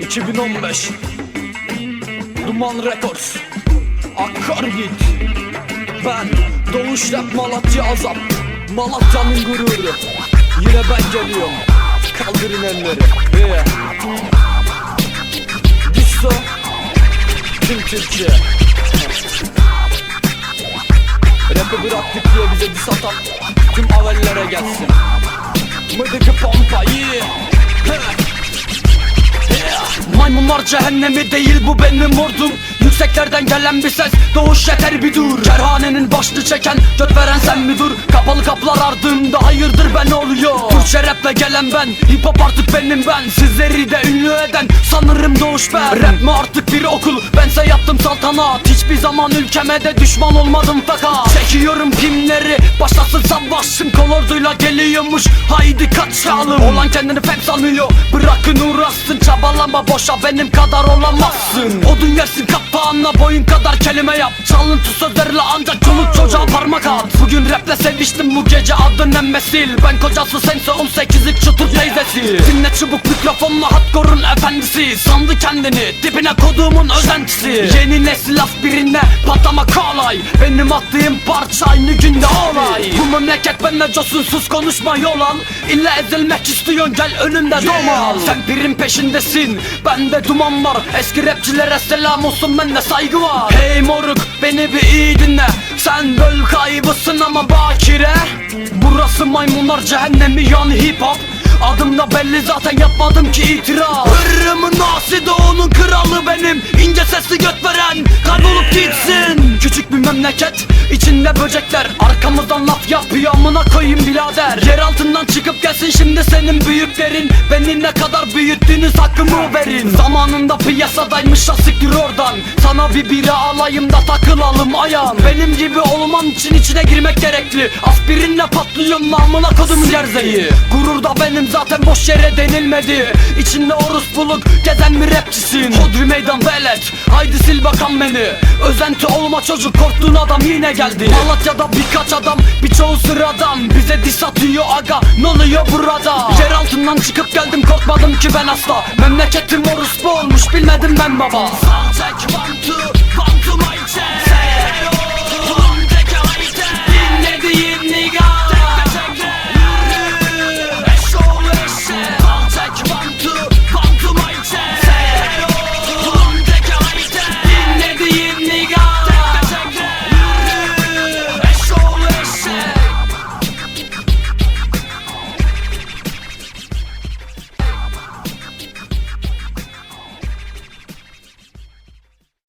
2015 Duman Records. Akkar git. Ben Doğuş Rap Malatya Azap Malatya'nın gururu Yine ben geliyorum. Kaldırın elleri. Yeah. Disso Tüm Türkiye. Rap'i bıraktık diye bize diss atan Tüm avellere gelsin. Mıdıkı pompa yeah. Maymunlar cehennemi değil bu benim ordum. Yükseklerden gelen bir ses doğuş yeter bir dur. Kerhanenin başını çeken göt veren sen mi dur? Kapalı kapılar ardımda hayırdır ben oluyor. Türkçe raple gelen ben hip hop artık benim ben. Sizleri de ünlü eden doğuş ben Rap mi artık bir okul? Bense yaptım saltanat. Hiçbir zaman ülkeme de düşman olmadım fakat Çekiyorum pimleri başlasın savaşım Kolorduyla geliyormuş. Haydi kaçalım. Olan kendini fem sanıyor. Bırakın uğraşsın Çabalama boşa benim kadar olamazsın. Odun yersin kapağına boyun kadar kelime yap. Çalıntı sözlerle ancak çoluk çocuğa parmak at Bugün raple seviştim bu gece adın emmesil Ben kocası sense 18'lik çıtır teyzesi. Dinle çubuk mikrofonla hardcore'un efendisi. Sandı kendini dibine koduğumun özentisi. Yeni nesil aspirine patlama kolay Benim attığım parça aynı günde olay. Bu memleket benimle cosun sus konuşma yol al. İlla ezilmek istiyorsun gel önümde domal Sen birin peşindesin bende duman var. Eski rapçilere selam olsun bende saygı var. Hey moruk beni bir iyi dinle Sen böl kaybısın ama bakire. Burası maymunlar cehennemi yani hip hop. Adımda belli zaten yapmadım ki itiraf. Hırrımın nasi doğunun kralı benim. İnce sesli göt veren kaybolup gitsin memleket. İçinde böcekler Arkamızdan laf yapıyor amına koyayım birader. Yer altından çıkıp gelsin şimdi senin büyüklerin. Beni ne kadar büyüttünüz hakkımı verin. Zamanında piyasadaymış ha siktir oradan. Sana bir bira alayım da takılalım ayağım Benim gibi olman için içine girmek gerekli. Aspirinle patlıyorum namına kodum gerzeyi Gurur da benim zaten boş yere denilmedi. İçinde orospuluk gezen bir rapçisin. Hodri meydan velet haydi sil bakan beni. Özenti olma çocuk korktuğun adam yine geldi. Malatya'da birkaç adam birçoğu sıradan. Bize diss atıyor aga ne oluyor burada? Yer altından çıkıp geldim korkmadım ki ben asla. Memleketim orospu olmuş bilmedim ben baba. One two one